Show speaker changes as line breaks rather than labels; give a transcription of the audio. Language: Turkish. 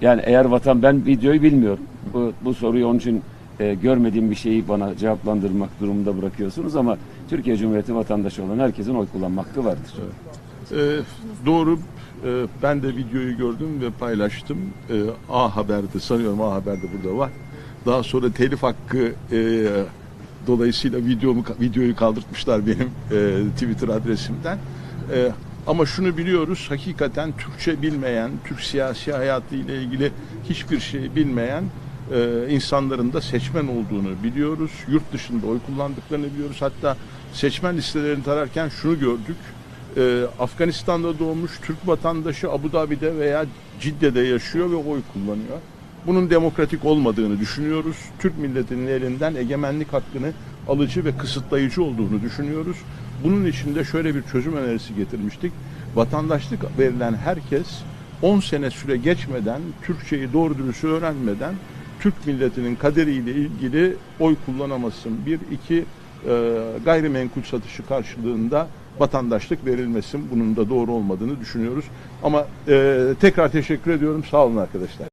Yani eğer vatan ben videoyu bilmiyorum. Bu, bu soruyu onun için e, görmediğim bir şeyi bana cevaplandırmak durumunda bırakıyorsunuz ama Türkiye Cumhuriyeti vatandaşı olan herkesin oy kullanma hakkı vardır.
Ee, doğru. Ee, ben de videoyu gördüm ve paylaştım. Ee, A Haber'de sanıyorum A Haber'de burada var. Daha sonra telif hakkı e, dolayısıyla videomu videoyu kaldırtmışlar benim e, Twitter adresimden. E, ama şunu biliyoruz hakikaten Türkçe bilmeyen, Türk siyasi hayatı ile ilgili hiçbir şey bilmeyen e, insanların da seçmen olduğunu biliyoruz. Yurt dışında oy kullandıklarını biliyoruz. Hatta seçmen listelerini tararken şunu gördük. E, Afganistan'da doğmuş Türk vatandaşı Abu Dhabi'de veya Cidde'de yaşıyor ve oy kullanıyor. Bunun demokratik olmadığını düşünüyoruz. Türk milletinin elinden egemenlik hakkını alıcı ve kısıtlayıcı olduğunu düşünüyoruz. Bunun için de şöyle bir çözüm önerisi getirmiştik. Vatandaşlık verilen herkes 10 sene süre geçmeden, Türkçeyi doğru dürüst öğrenmeden Türk milletinin kaderiyle ilgili oy kullanamasın. Bir, iki e, gayrimenkul satışı karşılığında vatandaşlık verilmesin. Bunun da doğru olmadığını düşünüyoruz. Ama e, tekrar teşekkür ediyorum. Sağ olun arkadaşlar.